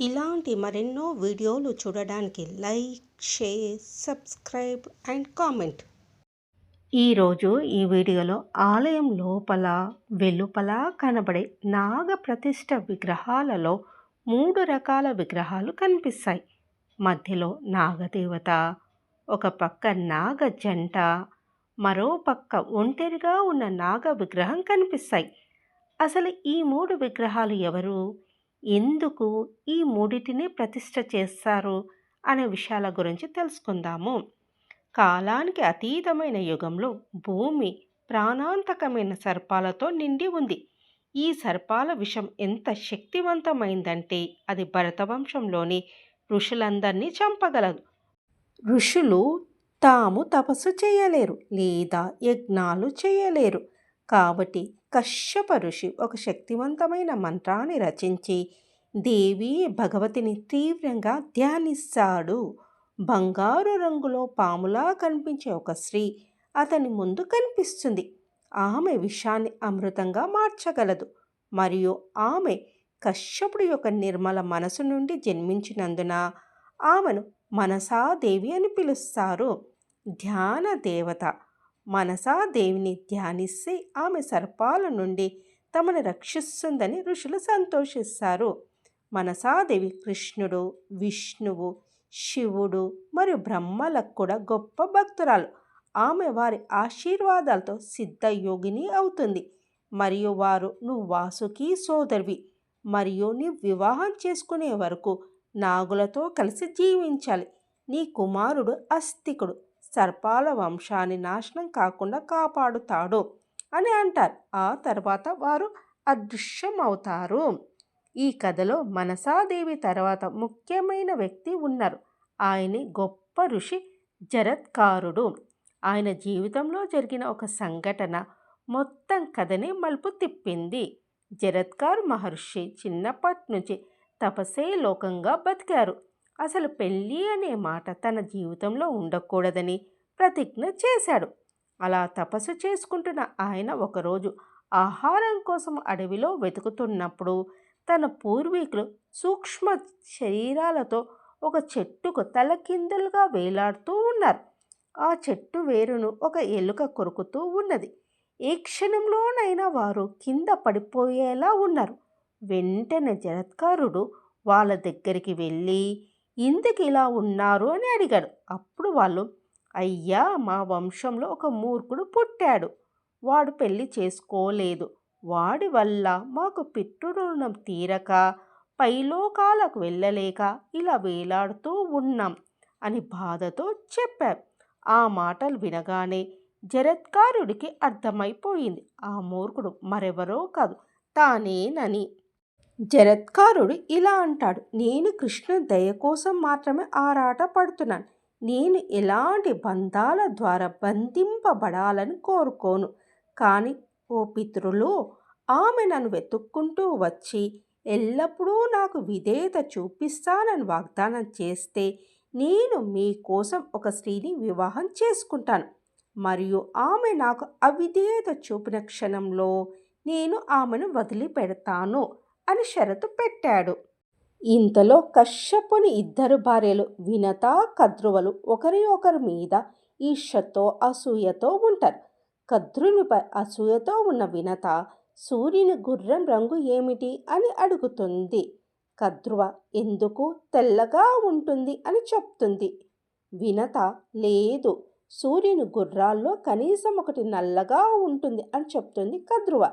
ఇలాంటి మరెన్నో వీడియోలు చూడడానికి like share subscribe and comment. ఈరోజు ఈ వీడియోలో ఆలయం లోపల వెలుపల కనబడే నాగ ప్రతిష్ట విగ్రహాలలో మూడు రకాల విగ్రహాలు కనిపిస్తాయి. మధ్యలో నాగదేవత ఒక పక్క నాగ జంట మరో పక్క ఒంటరిగా ఉన్న నాగ విగ్రహం కనిపిస్తాయి. అసలు ఈ మూడు విగ్రహాలు ఎవరు? ఎందుకు ఈ మూడిటిని ప్రతిష్ట చేస్తారు అనే విషయాల గురించి తెలుసుకుందాము. కాలానికి అతీతమైన యుగంలో భూమి ప్రాణాంతకమైన సర్పాలతో నిండి ఉంది. ఈ సర్పాల విషం ఎంత శక్తివంతమైందంటే అది భరతవంశంలోని ఋషులందరినీ చంపగలదు. ఋషులు తాము తపస్సు చేయలేరు లేదా యజ్ఞాలు చేయలేరు. కాబట్టి కశ్యప ఋషి ఒక శక్తివంతమైన మంత్రాన్ని రచించి దేవి భగవతిని తీవ్రంగా ధ్యానిస్తాడు. బంగారు రంగులో పాములా కనిపించే ఒక స్త్రీ అతని ముందు కనిపిస్తుంది. ఆమె విషాన్ని అమృతంగా మార్చగలదు. మరియు ఆమె కశ్యపుడు యొక్క నిర్మల మనసు నుండి జన్మించినందున ఆమెను మనసాదేవి అని పిలుస్తారు. ధ్యాన దేవత మనసా దేవిని ధ్యానిస్తే ఆమె సర్పాల నుండి తమను రక్షిస్తుందని ఋషులు సంతోషిస్తారు. మనసాదేవి కృష్ణుడు విష్ణువు శివుడు మరియు బ్రహ్మలకు కూడా గొప్ప భక్తురాలు. ఆమె వారి ఆశీర్వాదాలతో సిద్ధయోగిని అవుతుంది. మరియు వారు నువ్వు వాసుకి సోదరివి. మరియు నీ వివాహం చేసుకునే వరకు నాగులతో కలిసి జీవించాలి. నీ కుమారుడు అస్తికుడు సర్పాల వంశాన్ని నాశనం కాకుండా కాపాడుతాడు అని అంటారు. ఆ తర్వాత వారు అదృశ్యం అవుతారు ఈ కథలో మనసాదేవి తర్వాత ముఖ్యమైన వ్యక్తి ఉన్నారు. ఆయన్ని గొప్ప ఋషి జరత్కారుడు. ఆయన జీవితంలో జరిగిన ఒక సంఘటన మొత్తం కథని మలుపు తిప్పింది. జరత్కారు మహర్షి చిన్నప్పటి నుంచి తపసే లోకంగా బతికారు. అసలు పెళ్ళి అనే మాట తన జీవితంలో ఉండకూడదని ప్రతిజ్ఞ చేశాడు. అలా తపస్సు చేసుకుంటున్న ఆయన ఒకరోజు ఆహారం కోసం అడవిలో వెతుకుతున్నప్పుడు తన పూర్వీకులు సూక్ష్మ శరీరాలతో ఒక చెట్టుకు తలకిందులుగా వేలాడుతూ ఉన్నారు. ఆ చెట్టు వేరును ఒక ఎలుక కొరుకుతూ ఉన్నది. ఏ క్షణంలోనైనా వారు కింద పడిపోయేలా ఉన్నారు. వెంటనే జరత్కారుడు వాళ్ళ దగ్గరికి వెళ్ళి ఎందుకు ఇలా ఉన్నారు అని అడిగాడు. అప్పుడు వాళ్ళు అయ్యా మా వంశంలో ఒక మూర్ఖుడు పుట్టాడు. వాడు పెళ్ళి చేసుకోలేదు. వాడి వల్ల మాకు పితృరుణం తీరక పైలోకాలకు వెళ్ళలేక ఇలా వేలాడుతూ ఉన్నాం అని బాధతో చెప్పారు. ఆ మాటలు వినగానే జరత్కారుడికి అర్థమైపోయింది. ఆ మూర్ఖుడు మరెవరో కాదు తానేనని. జరత్కారుడు ఇలా అంటాడు నేను కృష్ణ దయ కోసం మాత్రమే ఆరాట పడుతున్నాను. నేను ఎలాంటి బంధాల ద్వారా బంధింపబడాలని కోరుకోను. కానీ ఓ పితృలు ఆమె నన్ను వెతుక్కుంటూ వచ్చి ఎల్లప్పుడూ నాకు విధేయత చూపిస్తానని వాగ్దానం చేస్తే నేను మీకోసం ఒక స్త్రీని వివాహం చేసుకుంటాను. మరియు ఆమె నాకు అవిధేయత చూపిన క్షణంలో నేను ఆమెను వదిలిపెడతాను. అని షరతు పెట్టాడు. ఇంతలో కశ్యపుని ఇద్దరు భార్యలు వినత కద్రువలు ఒకరి ఒకరి మీద ఈర్షతో అసూయతో ఉంటారు. కద్రునిపై అసూయతో ఉన్న వినత సూర్యుని గుర్రం రంగు ఏమిటి అని అడుగుతుంది. కద్రువ ఎందుకు తెల్లగా ఉంటుంది అని చెప్తుంది. వినత లేదు సూర్యుని గుర్రాల్లో కనీసం ఒకటి నల్లగా ఉంటుంది అని చెప్తుంది కద్రువ.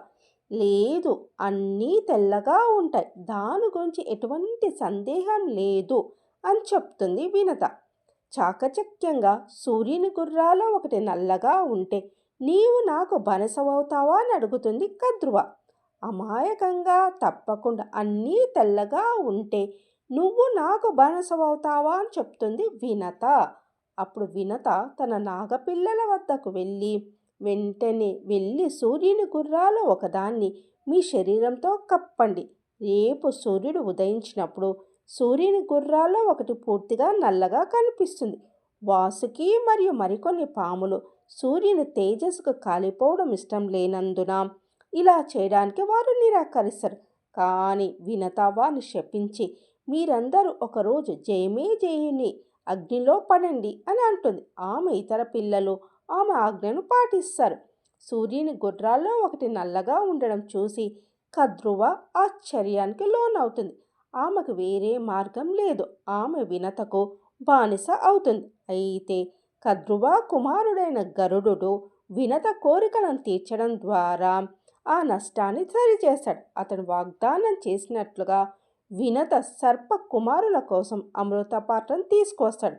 లేదు అన్నీ తెల్లగా ఉంటాయి. దాని గురించి ఎటువంటి సందేహం లేదు అని చెప్తుంది వినత. చాకచక్యంగా సూర్యుని గుర్రాలో ఒకటి నల్లగా ఉంటే నీవు నాకు బనసవవుతావా అని అడుగుతుంది కద్రువ. అమాయకంగా తప్పకుండా అన్నీ తెల్లగా ఉంటే నువ్వు నాకు బనసవవుతావా అని చెప్తుంది వినత. అప్పుడు వినత తన నాగపిల్లల వద్దకు వెళ్ళి వెంటనే వెళ్ళి సూర్యుని గుర్రాలు ఒకదాన్ని మీ శరీరంతో కప్పండి. రేపు సూర్యుడు ఉదయించినప్పుడు సూర్యుని గుర్రాల్లో ఒకటి పూర్తిగా నల్లగా కనిపిస్తుంది. వాసుకి మరియు మరికొన్ని పాములు సూర్యుని తేజస్సుకు కాలిపోవడం ఇష్టం లేనందున ఇలా చేయడానికి వారు నిరాకరిస్తారు. కానీ వినత వారిని శపించి మీరందరూ ఒకరోజు జయమే జయని అగ్నిలో పడండి అని అంటుంది. ఆమె ఇతర పిల్లలు ఆమె ఆజ్ఞను పాటిస్తారు. సూర్యుని గుర్రాల్లో ఒకటి నల్లగా ఉండడం చూసి కద్రువ ఆశ్చర్యానికి లోనవుతుంది. ఆమెకు వేరే మార్గం లేదు. ఆమె వినతకు బానిస అవుతుంది. అయితే కద్రువ కుమారుడైన గరుడు వినత కోరికలను తీర్చడం ద్వారా ఆ నష్టాన్ని సరిచేస్తాడు అతను వాగ్దానం చేసినట్లుగా వినత సర్ప కుమారుల కోసం అమృత పాత్రను తీసుకొస్తాడు.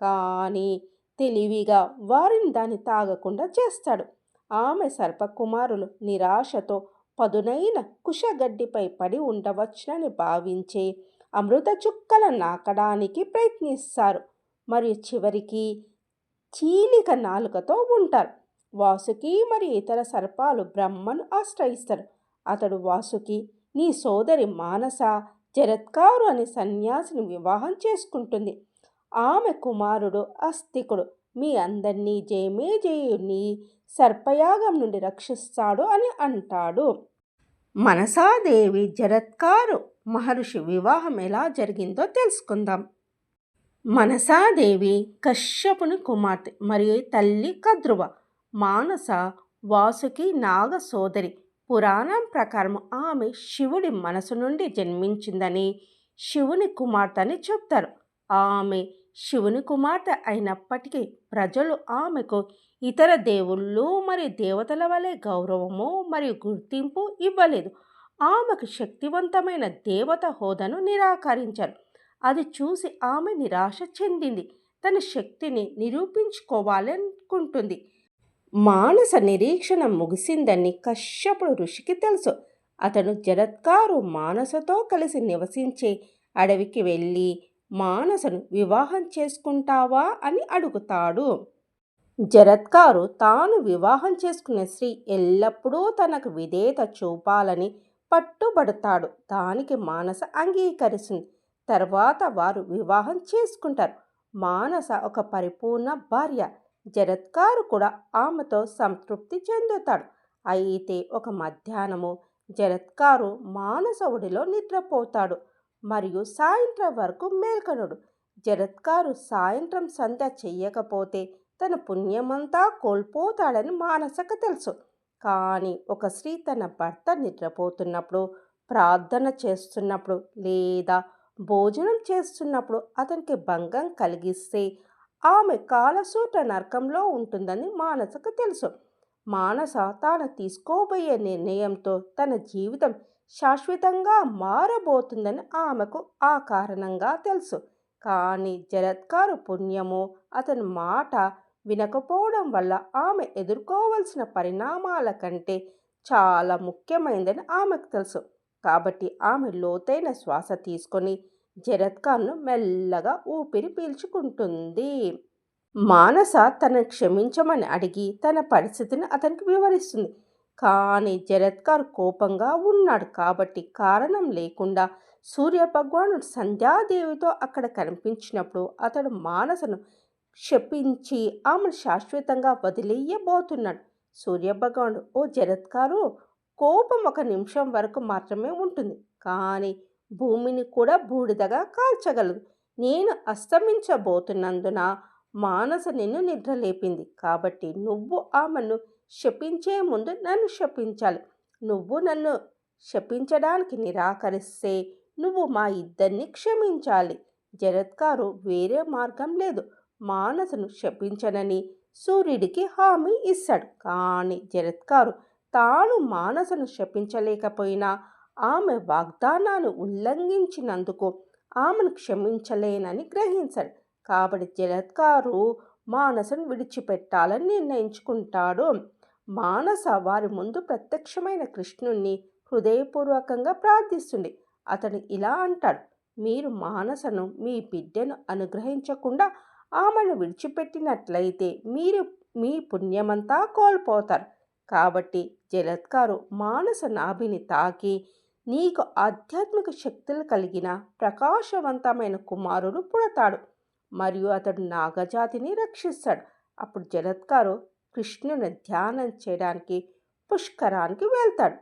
కానీ తెలివిగా వారిని దాన్ని తాగకుండా చేస్తాడు. ఆమె సర్పకుమారులు నిరాశతో పదునైన కుషగడ్డిపై పడి ఉండవచ్చునని భావించే అమృత చుక్కల నాకడానికి ప్రయత్నిస్తారు. మరియు చివరికి చీలిక నాలుకతో ఉంటారు. వాసుకి మరియు ఇతర సర్పాలు బ్రహ్మను ఆశ్రయిస్తారు. అతడు వాసుకి నీ సోదరి మానస జరత్కారు అనే సన్యాసిని వివాహం చేసుకుంటుంది. ఆమె కుమారుడు అస్తికుడు మీ అందరినీ జయమేజయుని సర్పయాగం నుండి రక్షిస్తాడు అని అంటాడు. మనసాదేవి జరత్కారు. మహర్షి వివాహం ఎలా జరిగిందో తెలుసుకుందాం. మనసాదేవి కశ్యపుని కుమార్తె మరియు తల్లి కద్రువ. మానస వాసుకి నాగ సోదరి. పురాణం ప్రకారం ఆమె శివుడి మనసు నుండి జన్మించిందని శివుని కుమార్తె అని చెప్తారు. ఆమె శివుని కుమార్తె అయినప్పటికీ ప్రజలు ఆమెకు ఇతర దేవుళ్ళు మరియు దేవతల వలె గౌరవము మరియు గుర్తింపు ఇవ్వలేదు. ఆమెకు శక్తివంతమైన దేవత హోదాను నిరాకరించారు. అది చూసి ఆమె నిరాశ చెందింది. తన శక్తిని నిరూపించుకోవాలనుకుంటుంది. మానస నిరీక్షణ ముగిసిందని కశ్యపుడు ఋషికి తెలుసు. అతను జరత్కారు మానసతో కలిసి నివసించే అడవికి వెళ్ళి మానసను వివాహం చేసుకుంటావా అని అడుగుతాడు. జరత్కారు తాను వివాహం చేసుకునే స్త్రీ ఎల్లప్పుడూ తనకు విధేయత చూపాలని పట్టుబడతాడు. దానికి మానస అంగీకరిస్తుంది. తర్వాత వారు వివాహం చేసుకుంటారు. మానస ఒక పరిపూర్ణ భార్య. జరత్కారు కూడా ఆమెతో సంతృప్తి చెందుతాడు. అయితే ఒక మధ్యాహ్నము జరత్కారు మానస ఒడిలో నిద్రపోతాడు. మరియు సాయంత్రం వరకు మేల్కొనుడు. జరత్కారు సాయంత్రం సంధ్య చెయ్యకపోతే తన పుణ్యమంతా కోల్పోతాడని మానసకు తెలుసు. కానీ ఒక స్త్రీ తన భర్త నిద్రపోతున్నప్పుడు ప్రార్థన చేస్తున్నప్పుడు లేదా భోజనం చేస్తున్నప్పుడు అతనికి భంగం కలిగిస్తే ఆమె కాలసూట నరకంలో ఉంటుందని మానసకు తెలుసు. మానస తాను తీసుకోబోయే నిర్ణయంతో తన జీవితం శాశ్వతంగా మారబోతుందని ఆమెకు ఆ కారణంగా తెలుసు. కానీ జరత్కారు పుణ్యము అతని మాట వినకపోవడం వల్ల ఆమె ఎదుర్కోవలసిన పరిణామాల కంటే చాలా ముఖ్యమైనదని ఆమెకు తెలుసు. కాబట్టి ఆమె లోతైన శ్వాస తీసుకొని జరత్కార్ను మెల్లగా ఊపిరి పీల్చుకుంటుంది. మానస తనను క్షమించమని అడిగి తన పరిస్థితిని అతనికి వివరిస్తుంది. కానీ జరత్కార్ కోపంగా ఉన్నాడు కాబట్టి కారణం లేకుండా సూర్య భగవానుడు సంధ్యాదేవితో అక్కడ కనిపించినప్పుడు అతడు మానసను క్షపించి ఆమెను శాశ్వతంగా వదిలేయబోతున్నాడు. సూర్యభగవానుడు ఓ జరత్కారు కోపం ఒక నిమిషం వరకు మాత్రమే ఉంటుంది కానీ భూమిని కూడా బూడిదగా కాల్చగలదు. నేను అస్తమించబోతున్నందున మానస నిన్ను నిద్రలేపింది కాబట్టి నువ్వు ఆమెను శపించే ముందు నన్ను శపించాలి. నువ్వు నన్ను శపించడానికి నిరాకరిస్తే నువ్వు మా ఇద్దరిని క్షమించాలి. జరత్కారు వేరే మార్గం లేదు. మానసును శపించనని సూర్యుడికి హామీ ఇస్తాడు. కానీ జరత్కారు తాను మానసును శపించలేకపోయినా ఆమె వాగ్దానాన్ని ఉల్లంఘించినందుకు ఆమెను క్షమించలేనని గ్రహించాడు. కాబట్టి జలత్కారు మానసను విడిచిపెట్టాలని నిర్ణయించుకుంటాడు. మానస వారి ముందు ప్రత్యక్షమైన కృష్ణుణ్ణి హృదయపూర్వకంగా ప్రార్థిస్తుంది అతడు ఇలా అంటాడు మీరు మానసను మీ బిడ్డను అనుగ్రహించకుండా ఆమెను విడిచిపెట్టినట్లయితే మీరు మీ పుణ్యమంతా కోల్పోతారు. కాబట్టి జలత్కారు మానస నాభిని తాకి నీకు ఆధ్యాత్మిక శక్తులు కలిగిన ప్రకాశవంతమైన కుమారుడు పుడతాడు. మరియు అతడు నాగజాతిని రక్షిస్తాడు. అప్పుడు జలత్కారు కృష్ణుని ధ్యానం చేయడానికి పుష్కరానికి వెళ్తాడు.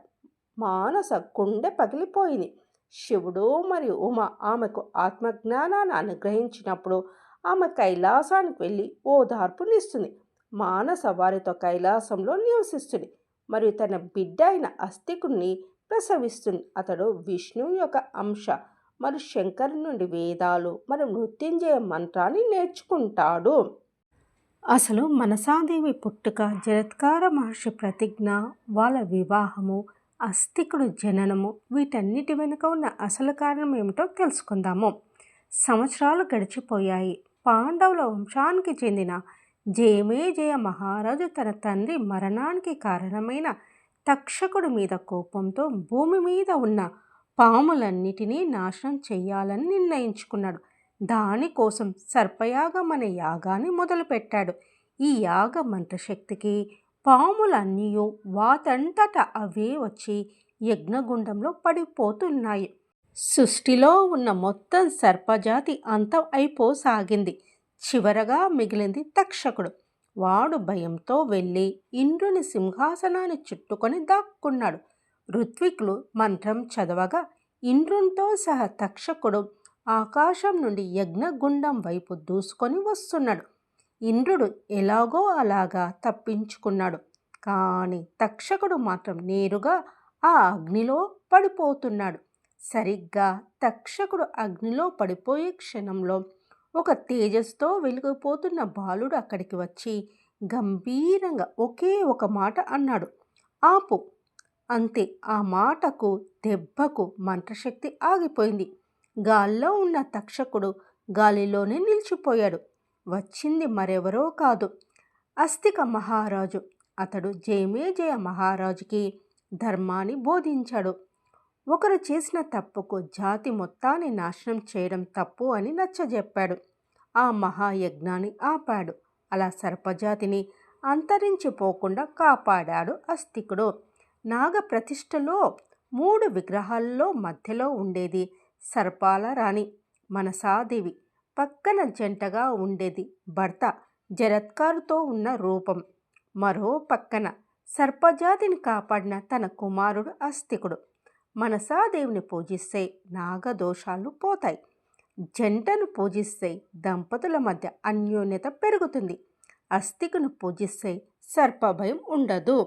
మానస గుండె పగిలిపోయింది. శివుడు మరియు ఉమ ఆమెకు ఆత్మజ్ఞానాన్ని అనుగ్రహించినప్పుడు ఆమె కైలాసానికి వెళ్ళి ఓదార్పునిస్తుంది మానస వారితో కైలాసంలో నివసిస్తుంది మరియు తన బిడ్డ అయిన అస్తికుణ్ణి ప్రసవిస్తుంది. అతడు విష్ణువు యొక్క అంశ మరియు శంకరు నుండి వేదాలు మరియు మృత్యుంజయ మంత్రాన్ని నేర్చుకుంటాడు. అసలు మనసాదేవి పుట్టుక జరత్కార మహర్షి ప్రతిజ్ఞ వాళ్ళ వివాహము అస్థికుడు జననము వీటన్నిటి వెనుక ఉన్న అసలు కారణం ఏమిటో తెలుసుకుందాము. సంవత్సరాలు గడిచిపోయాయి. పాండవుల వంశానికి చెందిన జయమేజయ మహారాజు తన తండ్రి మరణానికి కారణమైన తక్షకుడి మీద కోపంతో భూమి మీద ఉన్న పాములన్నిటినీ నాశనం చేయాలని నిర్ణయించుకున్నాడు. దానికోసం సర్పయాగం అనే యాగాన్ని మొదలుపెట్టాడు. ఈ యాగ మంత్రశక్తికి పాములన్నీ వాతంతట అవే వచ్చి యజ్ఞగుండంలో పడిపోతున్నాయి. సృష్టిలో ఉన్న మొత్తం సర్పజాతి అంతం అయిపోసాగింది. చివరగా మిగిలింది తక్షకుడు. వాడు భయంతో వెళ్ళి ఇంద్రుని సింహాసనాన్ని చుట్టుకొని దాక్కున్నాడు. ఋత్వికులు మంత్రం చదవగా ఇంద్రునితో సహా తక్షకుడు ఆకాశం నుండి యజ్ఞగుండం వైపు దూసుకొని వస్తున్నాడు. ఇంద్రుడు ఎలాగో అలాగా తప్పించుకున్నాడు. కానీ తక్షకుడు మాత్రం నేరుగా ఆ అగ్నిలో పడిపోతున్నాడు. సరిగ్గా తక్షకుడు అగ్నిలో పడిపోయే క్షణంలో ఒక తేజస్తో వెలిగిపోతున్న బాలుడు అక్కడికి వచ్చి గంభీరంగా ఒకే ఒక మాట అన్నాడు. ఆపు. అంతే ఆ మాటకు దెబ్బకు మంత్రశక్తి ఆగిపోయింది. గాల్లో ఉన్న తక్షకుడు గాలిలోనే నిలిచిపోయాడు. వచ్చింది మరెవరో కాదు. అస్థిక మహారాజు. అతడు జయమేజయ మహారాజుకి ధర్మాన్ని బోధించాడు. ఒకరు చేసిన తప్పుకు జాతి మొత్తాన్ని నాశనం చేయడం తప్పు అని నచ్చజెప్పాడు. ఆ మహాయజ్ఞాన్ని ఆపాడు. అలా సర్పజాతిని అంతరించిపోకుండా కాపాడాడు అస్థికుడు. నాగ ప్రతిష్టలో మూడు విగ్రహాల్లో మధ్యలో ఉండేది సర్పాల రాణి మనసాదేవి. పక్కన జంటగా ఉండేది భర్త జరత్కారుతో ఉన్న రూపం. మరో పక్కన సర్పజాతిని కాపాడిన తన కుమారుడు అస్తికుడు మనసాదేవిని పూజిస్తే నాగదోషాలు పోతాయి. జంటను పూజిస్తే దంపతుల మధ్య అన్యోన్యత పెరుగుతుంది. అస్థికును పూజిస్తే సర్పభయం ఉండదు.